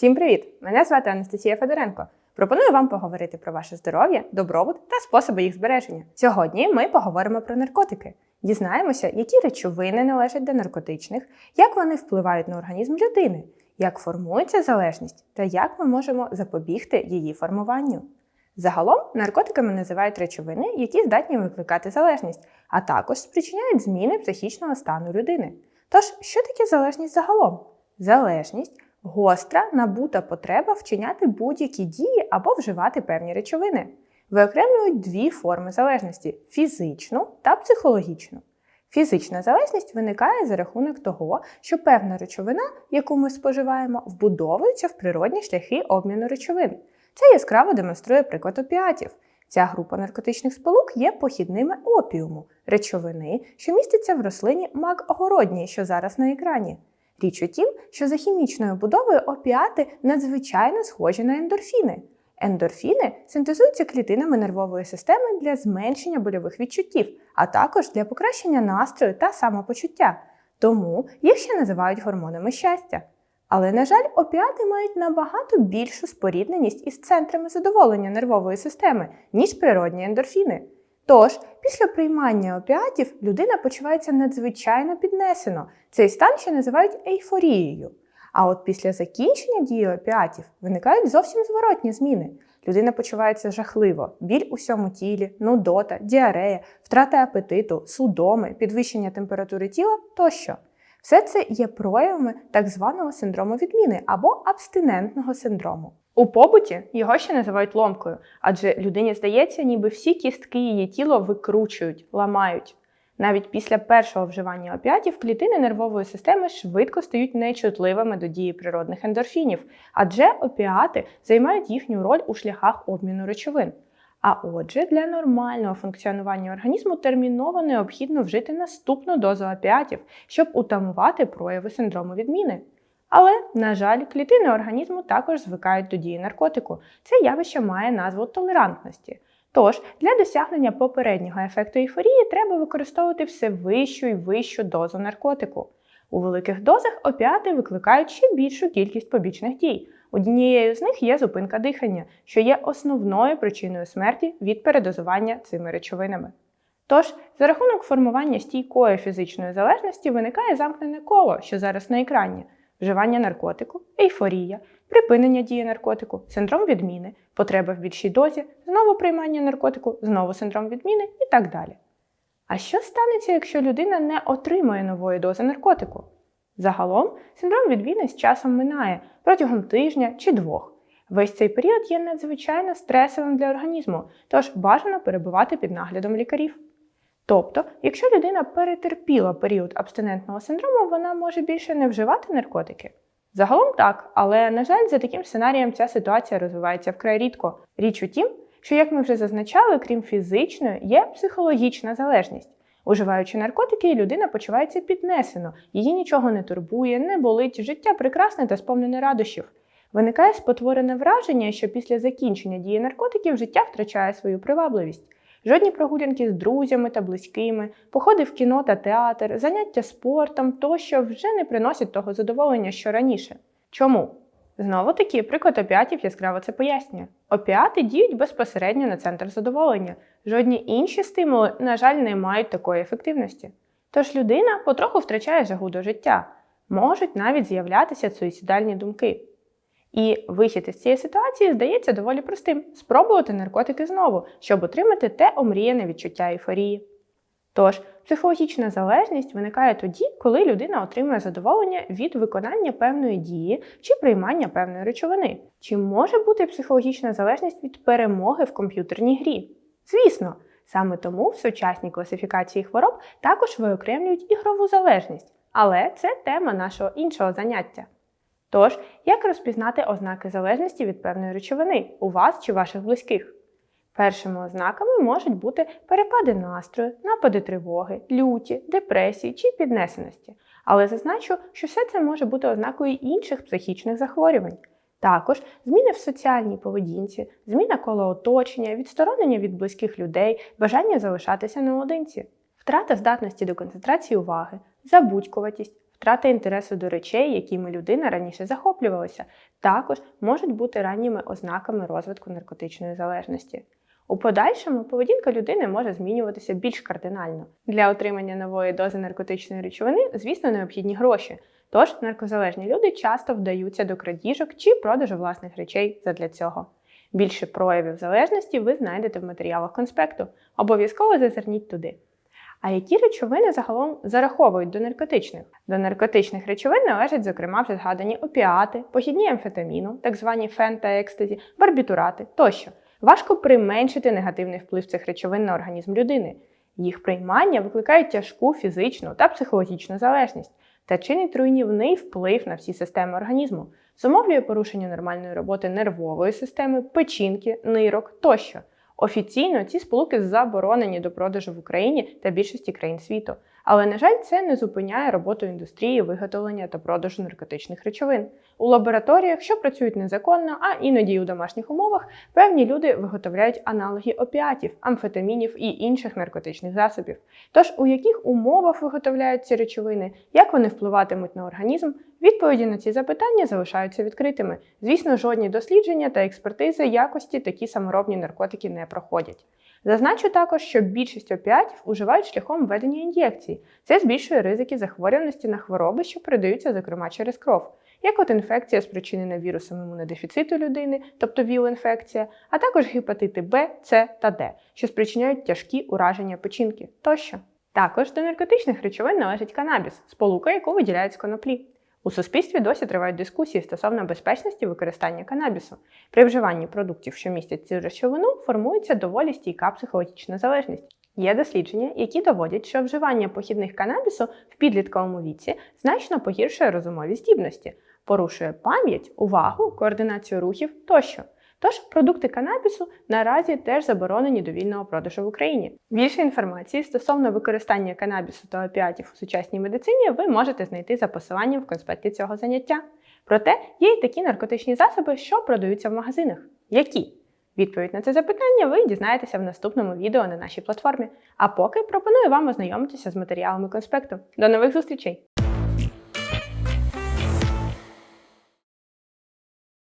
Всім привіт! Мене звати Анастасія Федоренко. Пропоную вам поговорити про ваше здоров'я, добробут та способи їх збереження. Сьогодні ми поговоримо про наркотики. Дізнаємося, які речовини належать до наркотичних, як вони впливають на організм людини, як формується залежність та як ми можемо запобігти її формуванню. Загалом наркотиками називають речовини, які здатні викликати залежність, а також спричиняють зміни психічного стану людини. Тож, що таке залежність загалом? Залежність гостра набута потреба вчиняти будь-які дії або вживати певні речовини. Виокремлюють дві форми залежності фізичну та психологічну. Фізична залежність виникає за рахунок того, що певна речовина, яку ми споживаємо, вбудовується в природні шляхи обміну речовин. Це яскраво демонструє приклад опіатів. Ця група наркотичних сполук є похідними опіуму, речовини, що містяться в рослині мак огородній, що зараз на екрані. Річ у тім, що за хімічною будовою опіати надзвичайно схожі на ендорфіни. Ендорфіни синтезуються клітинами нервової системи для зменшення больових відчуттів, а також для покращення настрою та самопочуття. Тому їх ще називають гормонами щастя. Але, на жаль, опіати мають набагато більшу спорідненість із центрами задоволення нервової системи, ніж природні ендорфіни. Тож, після приймання опіатів людина почувається надзвичайно піднесено. Цей стан ще називають ейфорією. А от після закінчення дії опіатів виникають зовсім зворотні зміни. Людина почувається жахливо, біль у всьому тілі, нудота, діарея, втрата апетиту, судоми, підвищення температури тіла тощо. Все це є проявами так званого синдрому відміни або абстинентного синдрому. У побуті його ще називають ломкою, адже людині здається, ніби всі кістки її тіла викручують, ламають. Навіть після першого вживання опіатів клітини нервової системи швидко стають нечутливими до дії природних ендорфінів, адже опіати займають їхню роль у шляхах обміну речовин. А отже, для нормального функціонування організму терміново необхідно вжити наступну дозу опіатів, щоб утамувати прояви синдрому відміни. Але, на жаль, клітини організму також звикають до дії наркотику. Це явище має назву толерантності. Тож, для досягнення попереднього ефекту ейфорії треба використовувати все вищу і вищу дозу наркотику. У великих дозах опіати викликають ще більшу кількість побічних дій. Однією з них є зупинка дихання, що є основною причиною смерті від передозування цими речовинами. Тож, за рахунок формування стійкої фізичної залежності виникає замкнене коло, що зараз на екрані вживання наркотику, ейфорія, припинення дії наркотику, синдром відміни, потреба в більшій дозі, знову приймання наркотику, знову синдром відміни і так далі. А що станеться, якщо людина не отримує нової дози наркотику? Загалом, синдром відміни з часом минає протягом тижня чи двох. Весь цей період є надзвичайно стресовим для організму, тож бажано перебувати під наглядом лікарів. Тобто, якщо людина перетерпіла період абстинентного синдрому, вона може більше не вживати наркотики. Загалом так, але, на жаль, за таким сценарієм ця ситуація розвивається вкрай рідко. Річ у тім, що, як ми вже зазначали, крім фізичної, є психологічна залежність. Уживаючи наркотики, людина почувається піднесено, її нічого не турбує, не болить, життя прекрасне та сповнене радощів. Виникає спотворене враження, що після закінчення дії наркотиків життя втрачає свою привабливість. Жодні прогулянки з друзями та близькими, походи в кіно та театр, заняття спортом тощо вже не приносять того задоволення, що раніше. Чому? Знову таки, приклад опіатів яскраво це пояснює. Опіати діють безпосередньо на центр задоволення. Жодні інші стимули, на жаль, не мають такої ефективності. Тож людина потроху втрачає жагу до життя, можуть навіть з'являтися суїцидальні думки. І вихід із цієї ситуації здається доволі простим спробувати наркотики знову, щоб отримати те омріяне відчуття ейфорії. Тож, психологічна залежність виникає тоді, коли людина отримує задоволення від виконання певної дії чи приймання певної речовини. Чи може бути психологічна залежність від перемоги в комп'ютерній грі? Звісно, саме тому в сучасній класифікації хвороб також виокремлюють ігрову залежність, але це тема нашого іншого заняття. Тож, як розпізнати ознаки залежності від певної речовини у вас чи ваших близьких? Першими ознаками можуть бути перепади настрою, напади тривоги, люті, депресії чи піднесеності. Але зазначу, що все це може бути ознакою інших психічних захворювань. Також зміни в соціальній поведінці, зміна коло оточення, відсторонення від близьких людей, бажання залишатися наодинці, втрата здатності до концентрації уваги, забудькуватість, втрата інтересу до речей, якими людина раніше захоплювалася, також можуть бути ранніми ознаками розвитку наркотичної залежності. У подальшому поведінка людини може змінюватися більш кардинально. Для отримання нової дози наркотичної речовини, звісно, необхідні гроші. Тож наркозалежні люди часто вдаються до крадіжок чи продажу власних речей задля цього. Більше проявів залежності ви знайдете в матеріалах конспекту. Обов'язково зазирніть туди. А які речовини загалом зараховують до наркотичних? До наркотичних речовин належать, зокрема, вже згадані опіати, похідні амфетаміну, так звані фен та екстазі, барбітурати тощо. Важко применшити негативний вплив цих речовин на організм людини. Їх приймання викликають тяжку фізичну та психологічну залежність та чинить руйнівний вплив на всі системи організму, зумовлює порушення нормальної роботи нервової системи, печінки, нирок тощо. Офіційно ці сполуки заборонені до продажу в Україні та більшості країн світу. Але, на жаль, це не зупиняє роботу індустрії виготовлення та продажу наркотичних речовин. У лабораторіях, що працюють незаконно, а іноді й у домашніх умовах, певні люди виготовляють аналоги опіатів, амфетамінів і інших наркотичних засобів. Тож у яких умовах виготовляють ці речовини, як вони впливатимуть на організм, відповіді на ці запитання залишаються відкритими. Звісно, жодні дослідження та експертизи якості такі саморобні наркотики не проходять. Зазначу також, що більшість опіатів уживають шляхом введення ін'єкцій. Це збільшує ризики захворюваності на хвороби, що передаються, зокрема, через кров, як от інфекція, спричинена вірусом імунодефіциту людини, тобто ВІЛ-інфекція, а також гепатити Б, С та Д, що спричиняють тяжкі ураження печінки тощо. Також до наркотичних речовин належить канабіс, сполука, яку виділяють з коноплі. У суспільстві досі тривають дискусії стосовно безпечності використання канабісу. При вживанні продуктів, що містять цю речовину, формується доволі стійка психологічна залежність. Є дослідження, які доводять, що вживання похідних канабісу в підлітковому віці значно погіршує розумові здібності, порушує пам'ять, увагу, координацію рухів тощо. Тож продукти канабісу наразі теж заборонені до вільного продажу в Україні. Більше інформації стосовно використання канабісу та опіатів у сучасній медицині ви можете знайти за посиланням в конспекті цього заняття. Проте є й такі наркотичні засоби, що продаються в магазинах. Які? Відповідь на це запитання ви дізнаєтеся в наступному відео на нашій платформі. А поки пропоную вам ознайомитися з матеріалами конспекту. До нових зустрічей!